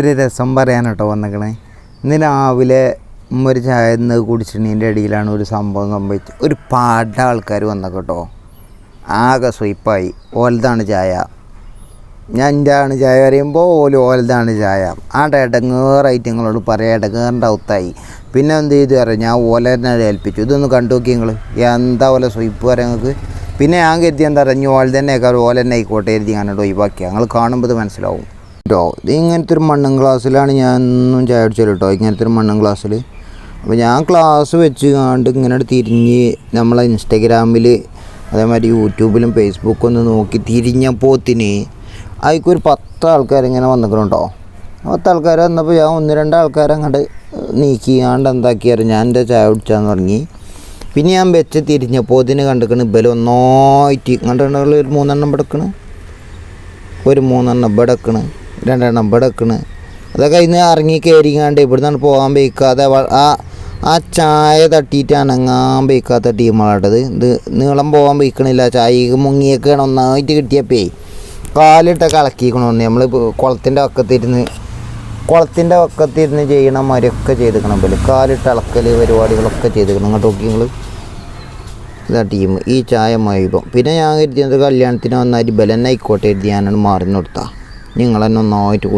ഒരു രസം പറയാൻ കേട്ടോ വന്നേക്കണേ. ഇന്ന് രാവിലെ ഒരു ചായ ഇന്ന് കുടിച്ചിട്ടതിന്റെ ഇടയിലാണ് ഒരു സംഭവം സംഭവിച്ചത്. ഒരു പാട ആൾക്കാർ വന്ന കേട്ടോ. ആകെ സ്വീപ്പായി. ഓലതാണ് ചായ. ഞാൻ എന്റെ ആണ് ചായ പറയുമ്പോൾ ഓൽ ഓലതാണ് ചായ. ആ ഇടങ്ങേറായിട്ട് നിങ്ങളോട് പറയാം ഇടങ്ങേറിന്റെ ഔത്തായി. പിന്നെ എന്ത് ചെയ്തു പറയാം ഞാൻ ഓലനെ ഏൽപ്പിച്ചു. ഇതൊന്ന് കണ്ടു നോക്കി നിങ്ങൾ എന്താ ഓല സ്വീപ്പ് പറയാം നിങ്ങൾക്ക്? പിന്നെ ഞാൻ കരുതി എന്താ പറയുക ഓല തന്നെ ഓല തന്നെ ആയിക്കോട്ടെ കരുതി ഞാനോട് ഒഴിവാക്കി ഞങ്ങൾ കാണുമ്പോൾ ഇത് മനസ്സിലാവും. കേട്ടോ. ഇത് ഇങ്ങനത്തെ ഒരു മണ്ണും ഗ്ലാസ്സിലാണ് ഞാൻ ഒന്നും ചായ അടിച്ചത് കേട്ടോ. ഇങ്ങനത്തെ ഒരു മണ്ണും ഗ്ലാസ്സിൽ അപ്പോൾ ഞാൻ ക്ലാസ് വെച്ച് കണ്ട് ഇങ്ങനെ തിരിഞ്ഞ് നമ്മളെ ഇൻസ്റ്റഗ്രാമിൽ അതേമാതിരി യൂട്യൂബിലും ഫേസ്ബുക്കും ഒന്ന് നോക്കി തിരിഞ്ഞപ്പോത്തിന് അതിക്കൊരു പത്ത് ആൾക്കാരിങ്ങനെ വന്നിരിക്കണം കേട്ടോ പത്ത് ആൾക്കാർ വന്നപ്പോൾ ഞാൻ ഒന്ന് രണ്ട് ആൾക്കാരെ അങ്ങോട്ട് നീക്കിയാണ്ട് എന്താക്കിയാറ് ഞാൻ എന്റെ ചായ കുടിച്ചാന്ന് തുടങ്ങി പിന്നെ ഞാൻ വെച്ച് തിരിഞ്ഞപ്പോൾ ഇതിന് കണ്ടിക്കണ് ഇബൽ ഒന്നായിട്ട് കണ്ടിട്ടുള്ള ഒരു മൂന്നെണ്ണം എടുക്കണ് ഒരു മൂന്നെണ്ണം ഇവിടെ രണ്ടെണ്ണം ഇവിടെ വെക്കണ് അതൊക്കെ ഇന്ന് ഇറങ്ങി കയറിങ്ങാണ്ട് ഇവിടുന്നാണ് പോകാൻ വയ്ക്കാതെ ആ ആ ചായ തട്ടിയിട്ട് അനങ്ങാൻ വയ്ക്കാത്ത ടീമാണത് ഇത് നീളം പോകാൻ വയ്ക്കണില്ല. ചായക്ക് മുങ്ങിയൊക്കെയാണ് ഒന്നായിട്ട് കിട്ടിയപ്പേ. കാലിട്ട കളക്കിക്കണമെന്ന് നമ്മൾ കുളത്തിന്റെ വക്കത്തിരുന്ന് കുളത്തിന്റെ വക്കത്തിരുന്ന് ചെയ്യണ മരൊക്കെ ചെയ്തിക്കണം. പോലെ കാലിട്ട് അളക്കൽ പരിപാടികളൊക്കെ ചെയ്തിക്കണം. അങ്ങോട്ട് നോക്കി നിങ്ങൾ ഇതാ ടീം ഈ ചായ മയപ്പം പിന്നെ ഞാൻ കരുതിയത് കല്യാണത്തിന് വന്നാൽ ബലന്നെ ആയിക്കോട്ടെ കരുതി ഞാനാണ് മാറി നിർത്താം നിങ്ങൾ എന്നെ ഒന്നായിട്ട്